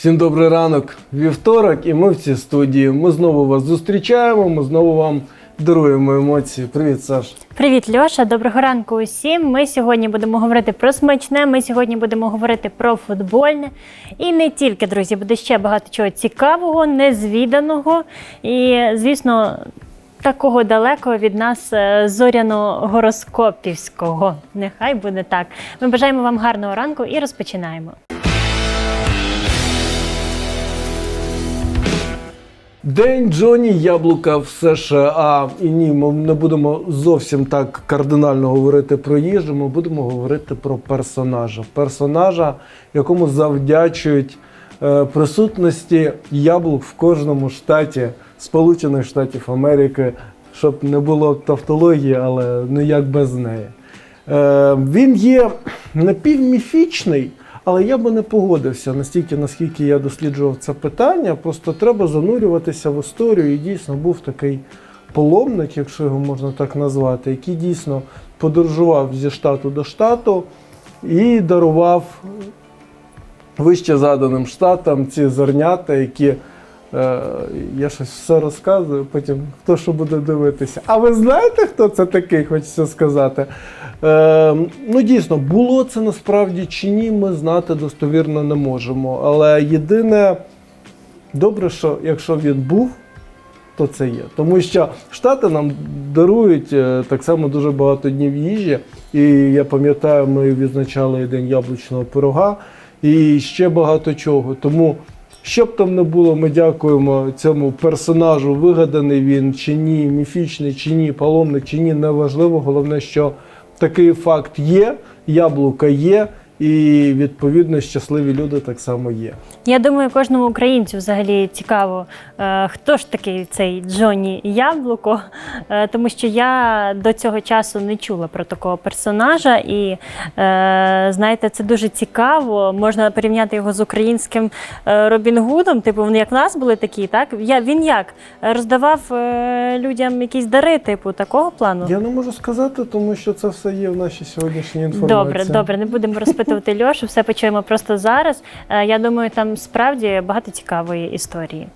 Всім добрий ранок, вівторок, і ми в цій студії. Ми знову вас зустрічаємо, ми знову вам даруємо емоції. Привіт, Саш. Привіт, Льоша. Доброго ранку усім. Ми сьогодні будемо говорити про смачне. Ми сьогодні будемо говорити про футбольне. І не тільки, друзі, буде ще багато чого цікавого, незвіданого і, звісно, такого далекого від нас е, зоряно-гороскопівського. Нехай буде так. Ми бажаємо вам гарного ранку і розпочинаємо. День Джоні Яблука в США. І ні, ми не будемо зовсім так кардинально говорити про їжу. Ми будемо говорити про персонажа. Персонажа, якому завдячують е, присутності яблук в кожному штаті Сполучених Штатів Америки, щоб не було тавтології, але ну як без неї. Е, він є напівміфічний, але я би не погодився настільки, наскільки я досліджував це питання. Просто треба занурюватися в історію. І дійсно був такий паломник, якщо його можна так назвати, який дійсно подорожував зі штату до штату і дарував вище заданим штатам ці зернята, які. Е, я щось все розказую, потім хто що буде дивитися. А ви знаєте, хто це такий, хочеться сказати? Е, ну, дійсно, було це насправді чи ні, ми знати достовірно не можемо. Але єдине, добре, що якщо він був, то це є. Тому що Штати нам дарують е, так само дуже багато днів їжі. І я пам'ятаю, ми відзначали День яблучного пирога і ще багато чого. Тому, що б там не було, ми дякуємо цьому персонажу, вигаданий він чи ні, міфічний чи ні, паломник чи ні, неважливо. Головне, що такий факт є, яблука є, і відповідно щасливі люди так само є. Я думаю, кожному українцю взагалі цікаво, е, хто ж такий цей Джонні Яблуко, Е, тому що я до цього часу не чула про такого персонажа, і е, знаєте, це дуже цікаво. Можна порівняти його з українським Робін Гудом. Типу, вони як в нас були такі, так? Я, він як? Роздавав людям якісь дари, типу, такого плану? Я не можу сказати, тому що це все є в нашій сьогоднішній інформації. Добре, добре, не будемо розпитувати Льошу, все почуємо просто зараз. Е, Я думаю, там справді багато цікавої історії.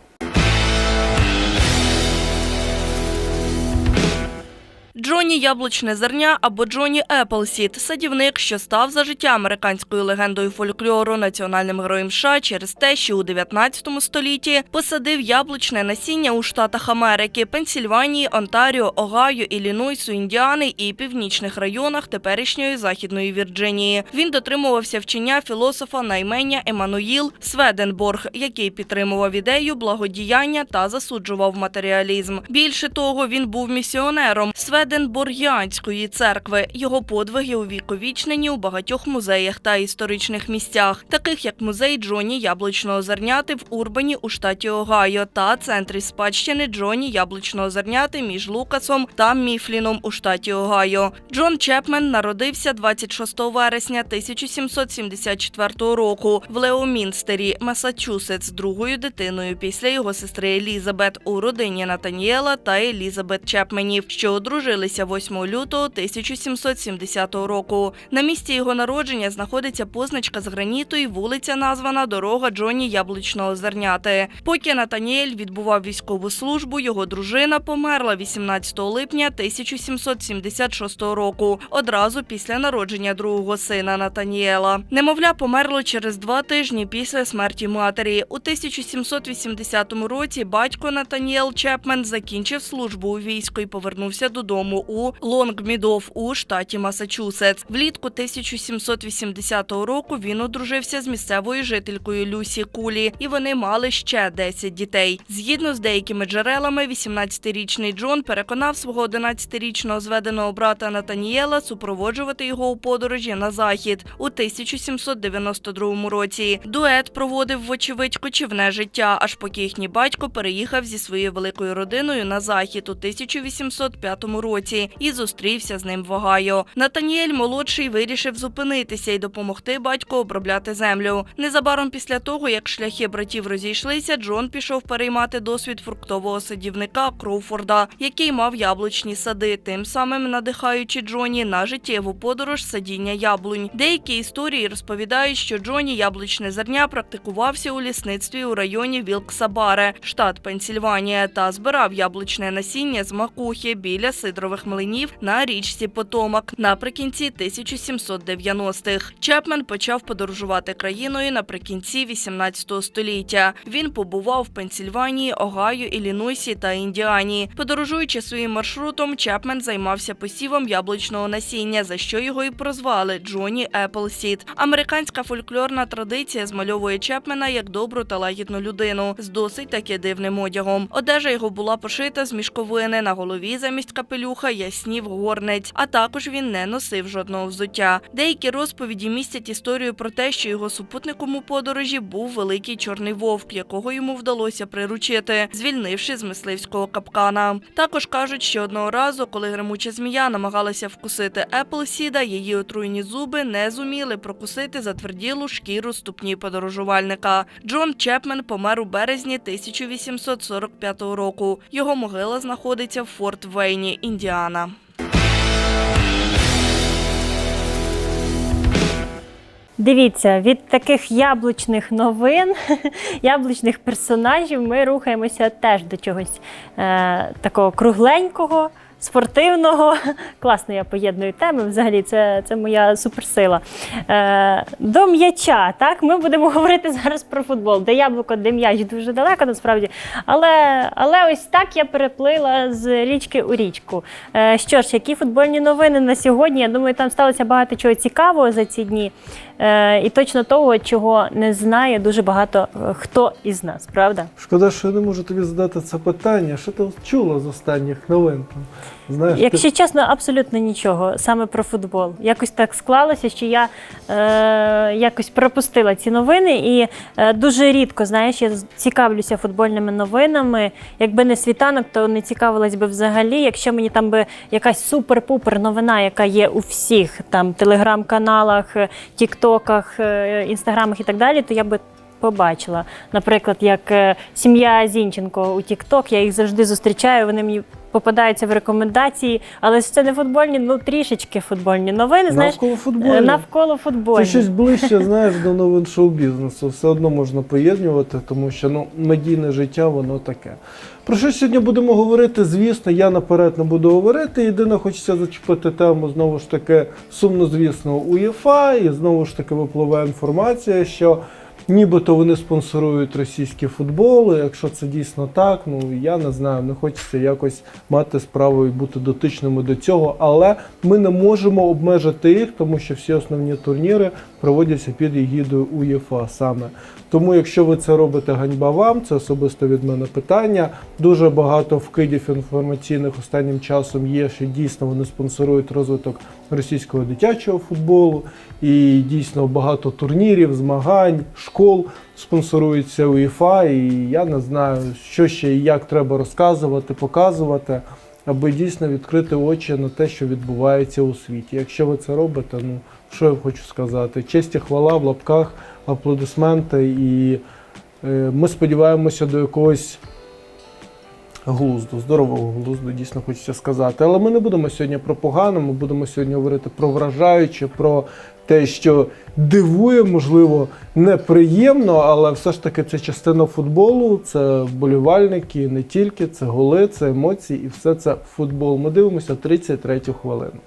Джоні Яблучне зерня або Джоні Еплсід – садівник, що став за життя американською легендою фольклору, національним героєм США через те, що у 19 столітті посадив яблучне насіння у штатах Америки – Пенсільванії, Онтаріо, Огайо, Іллінойсу, Індіани і північних районах теперішньої Західної Вірджинії. Він дотримувався вчення філософа на імення Еммануїл Сведенборг, який підтримував ідею благодіяння та засуджував матеріалізм. Більше того, він був місіонером Сведенборгіанської церкви. Його подвиги увіковічнені у багатьох музеях та історичних місцях, таких як музей Джоні Яблучного зерняти в Урбані у штаті Огайо та центрі спадщини Джоні Яблучного зерняти між Лукасом та Міфліном у штаті Огайо. Джон Чепмен народився 26 вересня 1774 року в Леомінстері, Масачусетс, другою дитиною після його сестри Елізабет у родині Натаніела та Елізабет Чепменів, що одружилися 8 лютого 1770 року. На місці його народження знаходиться позначка з граніту і вулиця, названа Дорога Джоні Яблучного зерняти. Поки Натаніель відбував військову службу, його дружина померла 18 липня 1776 року, одразу після народження другого сина Натаніела. Немовля померло через два тижні після смерті матері. У 1780 році батько Натаніел Чепмен закінчив службу у війську і повернувся додому у Лонгмідов у штаті Масачусетс. Влітку 1780 року він одружився з місцевою жителькою Люсі Кулі, і вони мали ще 10 дітей. Згідно з деякими джерелами, 18-річний Джон переконав свого 11-річного зведеного брата Натанієла супроводжувати його у подорожі на захід у 1792 році. Дует проводив вочевидь кочівне життя, аж поки їхній батько переїхав зі своєю великою родиною на захід у 1805 році. Році і зустрівся з ним в Огайо. Натаніель молодший вирішив зупинитися і допомогти батьку обробляти землю. Незабаром після того, як шляхи братів розійшлися, Джон пішов переймати досвід фруктового садівника Кроуфорда, який мав яблучні сади, тим самим надихаючи Джоні на життєву подорож садіння яблунь. Деякі історії розповідають, що Джоні яблучне зерня практикувався у лісництві у районі Вілксабаре, штат Пенсільванія, та збирав яблучне насіння з макухи біля сидрових млинів на річці Потомак наприкінці 1790-х. Чепмен почав подорожувати країною наприкінці 18 століття. Він побував в Пенсільванії, Огайо, Іллінойсі та Індіані. Подорожуючи своїм маршрутом, Чепмен займався посівом яблучного насіння, за що його і прозвали Джоні Еплсід. Американська фольклорна традиція змальовує Чепмена як добру та лагідну людину з досить таки дивним одягом. Одежа його була пошита з мішковини на голові замість капелюха яснів горнець, а також він не носив жодного взуття. Деякі розповіді містять історію про те, що його супутником у подорожі був великий чорний вовк, якого йому вдалося приручити, звільнивши з мисливського капкана. Також кажуть, що одного разу, коли гремуча змія намагалася вкусити Еплсіда, її отруйні зуби не зуміли прокусити затверділу шкіру ступні подорожувальника. Джон Чепмен помер у березні 1845 року. Його могила знаходиться в Форт Вейні, Індіана. Дивіться, від таких яблучних новин, яблучних персонажів ми рухаємося теж до чогось е, такого кругленького, спортивного. Класно я поєдную теми. Взагалі, це, це моя суперсила. Е, до м'яча. Так, ми будемо говорити зараз про футбол. Де яблуко, де м'яч дуже далеко, насправді. Але, але ось так я переплила з річки у річку. Е, що ж, які футбольні новини на сьогодні? Я думаю, там сталося багато чого цікавого за ці дні. Е, і точно того, чого не знає дуже багато е, хто із нас, правда? Шкода, що я не можу тобі задати це питання. Що ти чула з останніх новин? Знаєш, Якщо чесно, абсолютно нічого саме про футбол. Якось так склалося, що я е, якось пропустила ці новини, і е, дуже рідко, знаєш, я цікавлюся футбольними новинами. Якби не світанок, то не цікавилась би взагалі. Якщо мені там би якась супер-пупер новина, яка є у всіх там телеграм-каналах, е, тіктоках, е, інстаграмах і так далі, то я би. Побачила, наприклад, як е, сім'я Зінченко у TikTok, я їх завжди зустрічаю. Вони мені попадаються в рекомендації, але ж це не футбольні, ну трішечки футбольні новини. Знаєш, навколо е, футболу. навколо футбольні. Це щось ближче, знаєш, до новин шоу-бізнесу. Все одно можна поєднувати, тому що ну, медійне життя, воно таке. Про що сьогодні будемо говорити? Звісно, я наперед не буду говорити. Єдине, хочеться зачепити тему знову ж таки сумнозвісного УЄФА, і знову ж таки випливає інформація, що нібито вони спонсорують російський футбол. Якщо це дійсно так, ну я не знаю, не хочеться якось мати справу і бути дотичними до цього, але ми не можемо обмежити їх, тому що всі основні турніри проводяться під егідою УЄФА саме. Тому, якщо ви це робите, ганьба вам, це особисто від мене питання. Дуже багато вкидів інформаційних останнім часом є, що дійсно вони спонсорують розвиток російського дитячого футболу, і дійсно багато турнірів, змагань, спонсорується УЄФА. І я не знаю, що ще і як треба розказувати, показувати. Аби дійсно відкрити очі на те, що відбувається у світі. Якщо ви це робите, ну що я хочу сказати? Честь і хвала в лапках, аплодисменти, і е, ми сподіваємося до якогось глузду, здорового глузду, дійсно хочеться сказати. Але ми не будемо сьогодні про погано, ми будемо сьогодні говорити про вражаюче, про те, що дивує, можливо, неприємно, але все ж таки це частина футболу, це вболівальники, не тільки, це голи, це емоції і все це футбол. Ми дивимося 33-ю хвилину.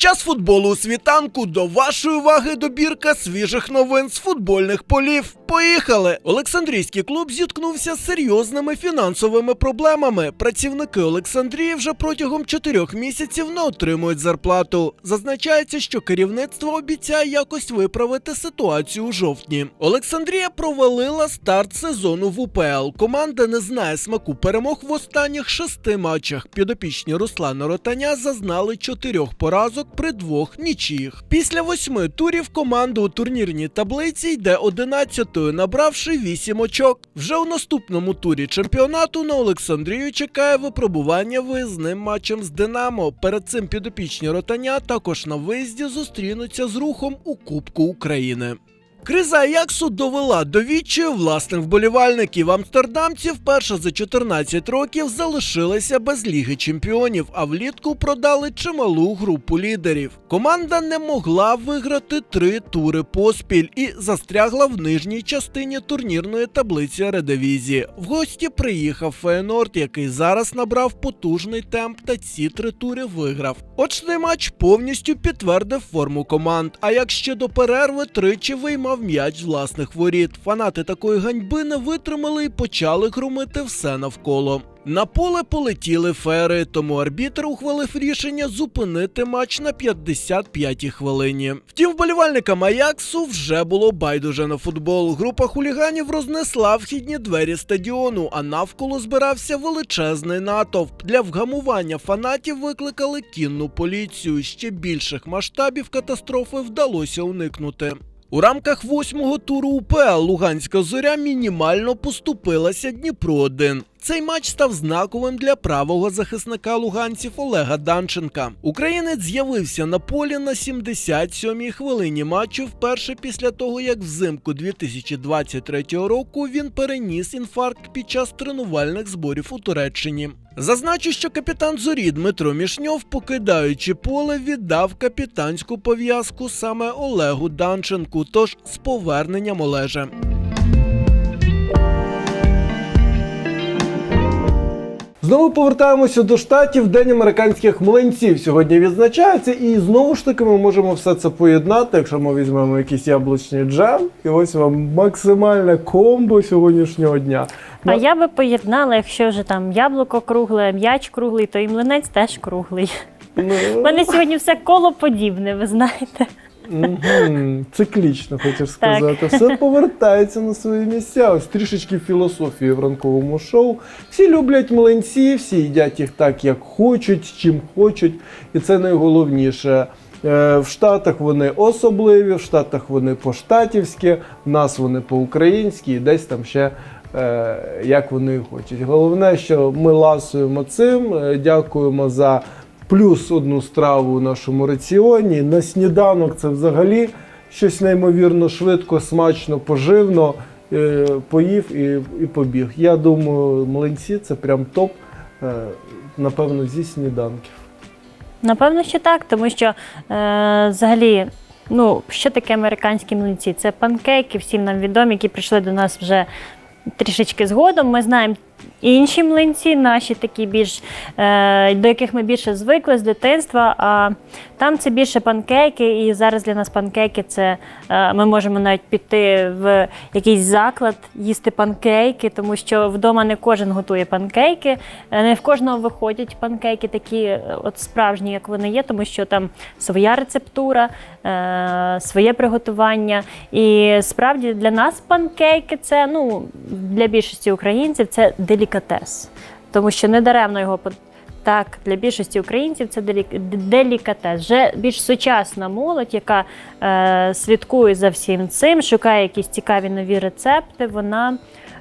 Час футболу у світанку. До вашої уваги добірка свіжих новин з футбольних полів. Поїхали! Олександрійський клуб зіткнувся з серйозними фінансовими проблемами. Працівники Олександрії вже протягом чотирьох місяців не отримують зарплату. Зазначається, що керівництво обіцяє якось виправити ситуацію у жовтні. Олександрія провалила старт сезону в УПЛ. Команда не знає смаку перемог в останніх шести матчах. Підопічні Руслана Ротаня зазнали чотирьох поразок при двох нічиїх. Після восьми турів команда у турнірній таблиці йде 11-ю, набравши вісім очок. Вже у наступному турі чемпіонату на Олександрію чекає випробування виїзним матчем з Динамо. Перед цим підопічні ротання також на виїзді зустрінуться з рухом у Кубку України. Криза Аяксу довела до відчаю власних вболівальників. Амстердамці вперше за 14 років залишилися без ліги чемпіонів, а влітку продали чималу групу лідерів. Команда не могла виграти три тури поспіль і застрягла в нижній частині турнірної таблиці Редевізії. В гості приїхав Фейнорд, який зараз набрав потужний темп та ці три тури виграв. Очний матч повністю підтвердив форму команд. А як ще до перерви тричі виймав м'яч з власних воріт. Фанати такої ганьби не витримали і почали громити все навколо. На поле полетіли фери, тому арбітр ухвалив рішення зупинити матч на 55-й хвилині. Втім, вболівальникам Аяксу вже було байдуже на футбол. Група хуліганів рознесла вхідні двері стадіону, а навколо збирався величезний натовп. Для вгамування фанатів викликали кінну поліцію. Ще більших масштабів катастрофи вдалося уникнути. У рамках восьмого туру УПЛ Луганська зоря мінімально поступилася Дніпро 1 Цей матч став знаковим для правого захисника луганців Олега Данченка. Українець з'явився на полі на 77-й хвилині матчу вперше після того, як взимку 2023 року він переніс інфаркт під час тренувальних зборів у Туреччині. Зазначу, що капітан зорі Дмитро Мішньов, покидаючи поле, віддав капітанську пов'язку саме Олегу Данченку. Тож з поверненням Олеже. Знову повертаємося до штатів. День американських млинців сьогодні відзначається, і знову ж таки ми можемо все це поєднати, якщо ми візьмемо якийсь яблучний джем, і ось вам максимальне комбо сьогоднішнього дня. А я би поєднала, якщо вже там яблуко кругле, м'яч круглий, то і млинець теж круглий. У Ну, мене сьогодні все колоподібне, ви знаєте. Циклічно, хочеш сказати. Все повертається на свої місця. Ось трішечки філософії в ранковому шоу. Всі люблять млинці, всі їдять їх так, як хочуть, чим хочуть. І це найголовніше. Е, В Штатах вони особливі, в Штатах вони по-штатівськи, в нас вони по-українськи, і десь там ще е, як вони хочуть. Головне, що ми ласуємо цим. Е, Дякуємо за плюс одну страву у нашому раціоні. На сніданок це взагалі щось неймовірно швидко, смачно, поживно. Е, Поїв і, і побіг. Я думаю, млинці це прям топ, е, напевно, зі сніданків. Напевно, що так, тому що е, взагалі, ну, що таке американські млинці? Це панкейки, всім нам відомі, які прийшли до нас вже трішечки згодом. Ми знаємо інші млинці, наші такі більш, е, до яких ми більше звикли з дитинства. А там це більше панкейки, і зараз для нас панкейки це е, ми можемо навіть піти в якийсь заклад, їсти панкейки, тому що вдома не кожен готує панкейки, е, не в кожного виходять панкейки такі, от справжні, як вони є, тому що там своя рецептура, своє приготування. І справді для нас панкейки це ну для більшості українців це делікатес, тому що недаремно його так, для більшості українців це делік- делікатес. Вже більш сучасна молодь, яка е, слідкує за всім цим, шукає якісь цікаві нові рецепти. Вона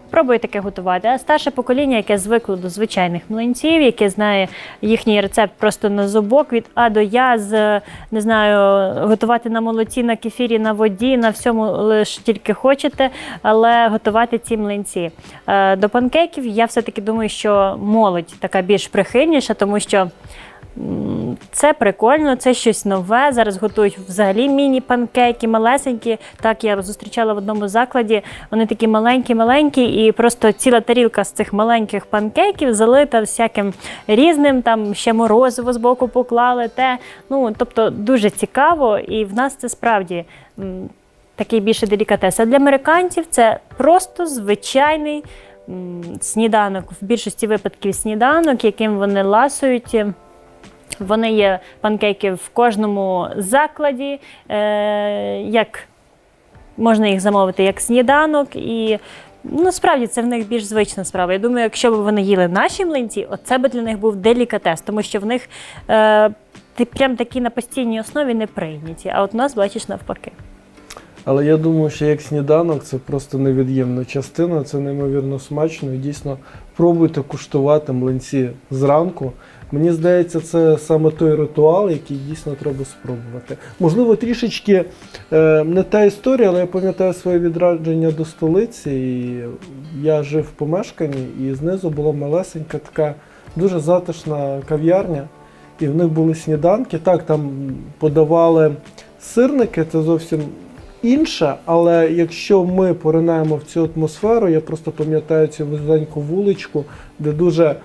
пробує таке готувати. А старше покоління, яке звикло до звичайних млинців, яке знає їхній рецепт просто на зубок від А до Я з не знаю, готувати на молоці, на кефірі, на воді, на всьому лише тільки хочете, але готувати ці млинці. Е, До панкейків я все-таки думаю, що молодь така більш прихильніша, тому що. Це прикольно, це щось нове. Зараз готують взагалі міні-панкейки, малесенькі. Так я зустрічала в одному закладі. Вони такі маленькі-маленькі, і просто ціла тарілка з цих маленьких панкейків залита всяким різним. Там ще морозиво з боку поклали. Те. Ну тобто дуже цікаво, і в нас це справді. Такий більше делікатес. А для американців це просто звичайний сніданок, в більшості випадків сніданок, яким вони ласують. Вони є панкейки в кожному закладі, е, як можна їх замовити як сніданок. І ну, це в них більш звична справа. Я думаю, якщо б вони їли наші млинці, оце би для них був делікатес, тому що в них е, прям такі на постійній основі не прийняті. А от у нас бачиш навпаки. Але я думаю, що як сніданок це просто невід'ємна частина, це неймовірно смачно. І дійсно пробуйте куштувати млинці зранку. Мені здається, це саме той ритуал, який дійсно треба спробувати. Можливо, трішечки е, не та історія, але я пам'ятаю своє відрадження до столиці. І я жив в помешканні, і знизу була малесенька така дуже затишна кав'ярня. І в них були сніданки. Так, там подавали сирники, це зовсім інше, але якщо ми поринаємо в цю атмосферу, я просто пам'ятаю цю вузеньку вуличку, де дуже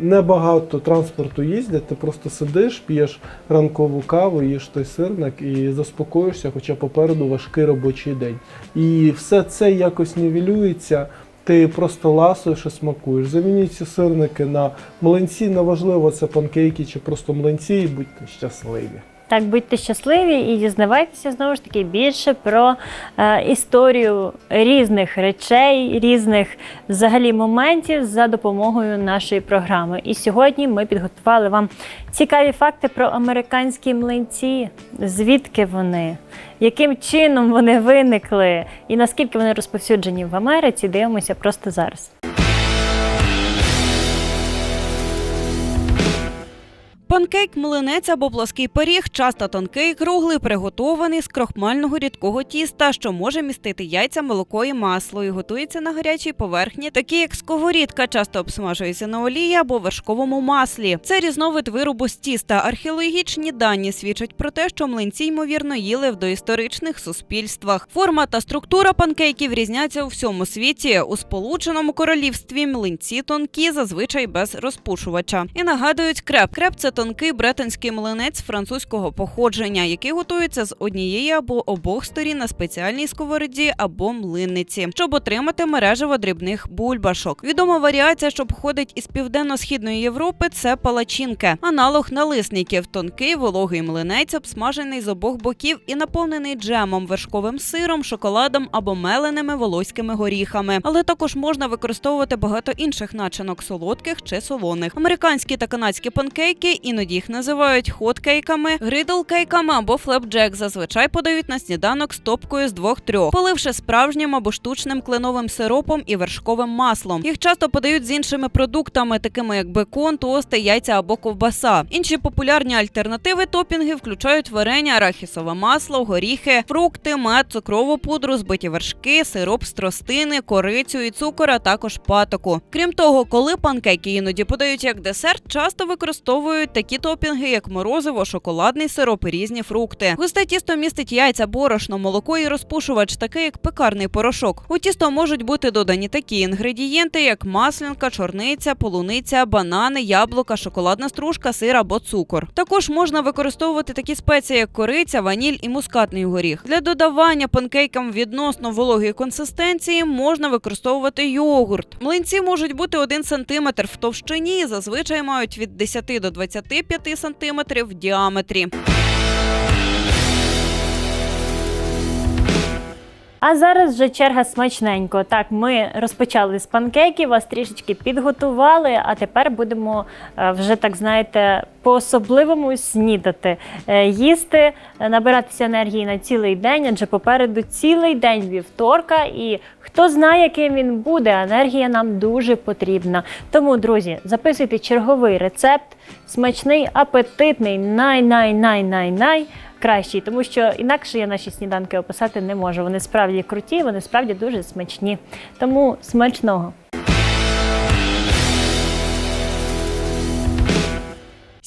небагато транспорту їздять, ти просто сидиш, п'єш ранкову каву, їш той сирник і заспокоїшся, хоча попереду важкий робочий день. І все це якось нівелюється. Ти просто ласуєш і смакуєш. Замініть ці сирники на млинці, неважливо, це панкейки чи просто млинці, і будьте щасливі. Так, будьте щасливі і дізнавайтеся знову ж таки більше про е, історію різних речей, різних взагалі моментів за допомогою нашої програми. І сьогодні ми підготували вам цікаві факти про американські млинці, звідки вони, яким чином вони виникли і наскільки вони розповсюджені в Америці. Дивимося просто зараз. Панкейк, млинець або плоский пиріг, часто тонкий, круглий, приготований з крохмального рідкого тіста, що може містити яйця, молоко і масло, і готується на гарячій поверхні, такі як сковорідка, часто обсмажується на олії або вершковому маслі. Це різновид виробу з тіста. Археологічні дані свідчать про те, що млинці ймовірно їли в доісторичних суспільствах. Форма та структура панкейків різняться у всьому світі. У Сполученому Королівстві млинці тонкі, зазвичай без розпушувача, і нагадують креп. Креп це тонкий бретонський млинець французького походження, який готується з однієї або обох сторін на спеціальній сковороді або млинниці, щоб отримати мережево дрібних бульбашок. Відома варіація, що походить із південно-східної Європи, це палачинки, аналог налисників, тонкий вологий млинець, обсмажений з обох боків і наповнений джемом, вершковим сиром, шоколадом або меленими волоськими горіхами. Але також можна використовувати багато інших начинок солодких чи солоних. Американські та канадські панкейки іноді їх називають хоткейками, гридл-кейками або флепджек. Зазвичай подають на сніданок стопкою з двох-трьох, поливши справжнім або штучним кленовим сиропом і вершковим маслом. Їх часто подають з іншими продуктами, такими як бекон, тости, яйця або ковбаса. Інші популярні альтернативи топінги включають варення, арахісове масло, горіхи, фрукти, мед, цукрову пудру, збиті вершки, сироп з тростини, корицю і цукор, а також патоку. Крім того, коли панкейки іноді подають як десерт, часто використовують такі топінги, як морозиво, шоколадний сироп і різні фрукти. Густе тісто містить яйця, борошно, молоко і розпушувач, такий як пекарний порошок. У тісто можуть бути додані такі інгредієнти, як маслянка, чорниця, полуниця, банани, яблука, шоколадна стружка, сир або цукор. Також можна використовувати такі спеції, як кориця, ваніль і мускатний горіх. Для додавання панкейкам відносно вологої консистенції можна використовувати йогурт. Млинці можуть бути 1 см в товщині і зазвичай мають від 10 до 25 см в діаметрі. А зараз вже черга смачненько. Так, ми розпочали з панкейків, вас трішечки підготували, а тепер будемо е, вже так знаєте, по-особливому снідати, Е, їсти, е, набиратися енергії на цілий день, адже попереду цілий день вівторка, і хто знає, яким він буде, енергія нам дуже потрібна. Тому, друзі, записуйте черговий рецепт, смачний, апетитний, най-най-най-най-най кращий, тому що інакше я наші сніданки описати не можу. Вони справді круті, вони справді дуже смачні. Тому смачного!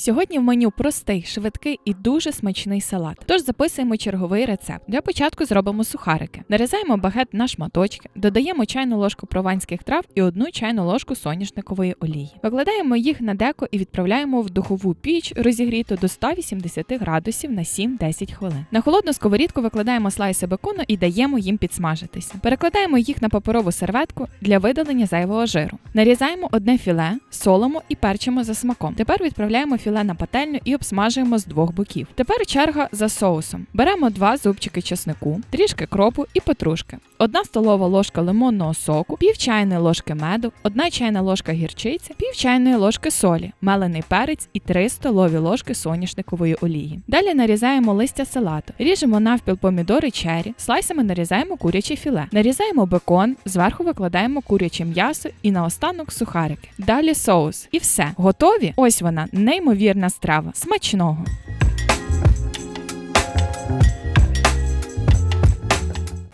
Сьогодні в меню простий, швидкий і дуже смачний салат. Тож записуємо черговий рецепт. Для початку зробимо сухарики. Нарізаємо багет на шматочки, додаємо чайну ложку прованських трав і одну чайну ложку соняшникової олії. Викладаємо їх на деко і відправляємо в духову піч, розігріту до 180 градусів на 7-10 хвилин. На холодну сковорідку викладаємо слайси бекону і даємо їм підсмажитися. Перекладаємо їх на паперову серветку для видалення зайвого жиру. Нарізаємо одне філе, солимо і перчимо за смаком. Тепер відправляємо філе філе на пательню і обсмажуємо з двох боків. Тепер черга за соусом. Беремо два зубчики чеснику, трішки кропу і петрушки, одна столова ложка лимонного соку, пів чайної ложки меду, одна чайна ложка гірчиці, пів чайної ложки солі, мелений перець і 3 столові ложки соняшникової олії. Далі нарізаємо листя салату, ріжемо навпіл помідори чері, слайсами нарізаємо куряче філе, нарізаємо бекон, зверху викладаємо куряче м'ясо і наостанок сухарики. Далі соус. І все. Готові? Ось вона, неймовірна страва. Смачного!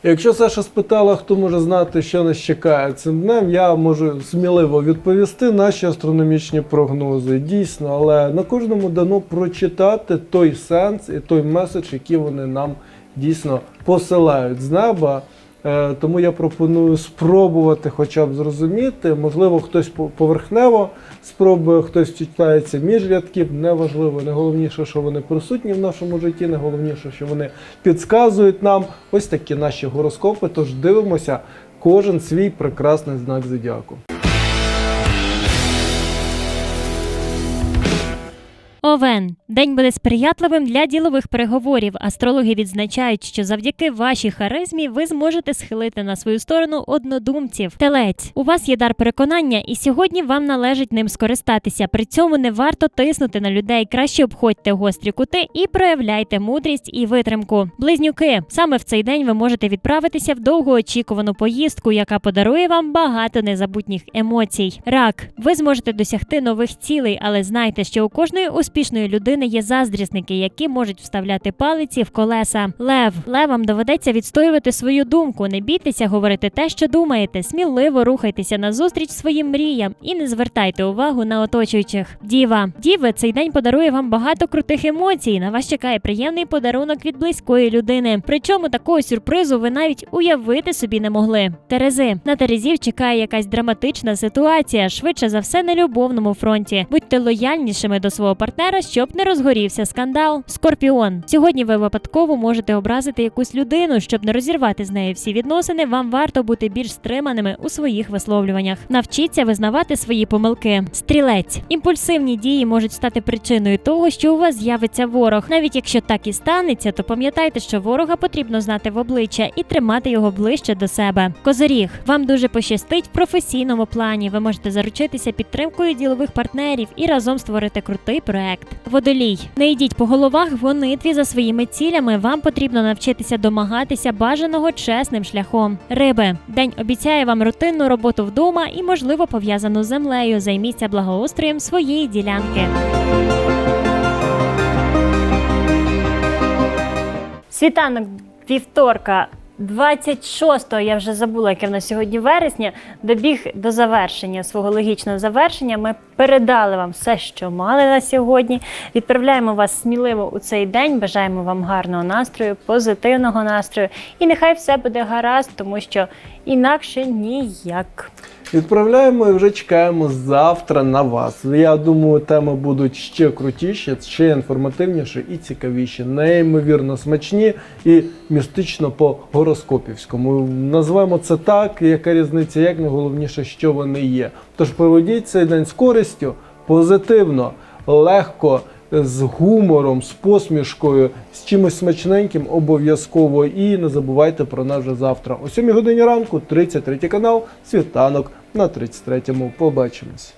Якщо Саша спитала, хто може знати, що нас чекає цим днем, я можу сміливо відповісти наші астрономічні прогнози. Дійсно, але на кожному дано прочитати той сенс і той меседж, який вони нам дійсно посилають з неба. Е, Тому я пропоную спробувати хоча б зрозуміти. Можливо, хтось по- поверхнево спробує, хтось читається між рядків. Неважливо, найголовніше, що вони присутні в нашому житті, найголовніше, що вони підказують нам ось такі наші гороскопи. Тож дивимося кожен свій прекрасний знак зодіаку. Овен день буде сприятливим для ділових переговорів. Астрологи відзначають, що завдяки вашій харизмі ви зможете схилити на свою сторону однодумців. Телець у вас є дар переконання, і сьогодні вам належить ним скористатися. При цьому не варто тиснути на людей. Краще обходьте гострі кути і проявляйте мудрість і витримку. Близнюки саме в цей день ви можете відправитися в довгоочікувану поїздку, яка подарує вам багато незабутніх емоцій. Рак, ви зможете досягти нових цілей, але знайте, що у кожної успішної людини є заздрісники, які можуть вставляти палиці в колеса. Лев, левам доведеться відстоювати свою думку. Не бійтеся говорити те, що думаєте. Сміливо рухайтеся назустріч своїм мріям і не звертайте увагу на оточуючих. Діва, діви, цей день подарує вам багато крутих емоцій. На вас чекає приємний подарунок від близької людини. Причому такого сюрпризу ви навіть уявити собі не могли. Терези на Терезів чекає якась драматична ситуація, швидше за все на любовному фронті. Будьте лояльнішими до свого партнера, щоб не розгорівся скандал. Скорпіон. Сьогодні ви випадково можете образити якусь людину, щоб не розірвати з нею всі відносини. Вам варто бути більш стриманими у своїх висловлюваннях. Навчіться визнавати свої помилки. Стрілець. Імпульсивні дії можуть стати причиною того, що у вас з'явиться ворог. Навіть якщо так і станеться, то пам'ятайте, що ворога потрібно знати в обличчя і тримати його ближче до себе. Козоріг. Вам дуже пощастить в професійному плані. Ви можете заручитися підтримкою ділових партнерів і разом створити крутий проект. Водолій. Не йдіть по головах в гонитві за своїми цілями. Вам потрібно навчитися домагатися бажаного чесним шляхом. Риби. День обіцяє вам рутинну роботу вдома і, можливо, пов'язану з землею. Займіться благоустроєм своєї ділянки. Світанок вівторка. 26-го, я вже забула, яке в нас сьогодні вересня, добіг до завершення свого логічного завершення. Ми передали вам все, що мали на сьогодні. Відправляємо вас сміливо у цей день. Бажаємо вам гарного настрою, позитивного настрою. І нехай все буде гаразд, тому що інакше ніяк. Відправляємо і вже чекаємо завтра на вас. Я думаю, теми будуть ще крутіші, ще інформативніші і цікавіші, неймовірно смачні і містично по гороскопівському. Називаємо це так, яка різниця, як найголовніше, що вони є. Тож проведіть цей день з користю, позитивно, легко. З гумором, з посмішкою, з чимось смачненьким обов'язково. І не забувайте про нас вже завтра. О 7 годині ранку, 33 канал, світанок на 33-му. Побачимось.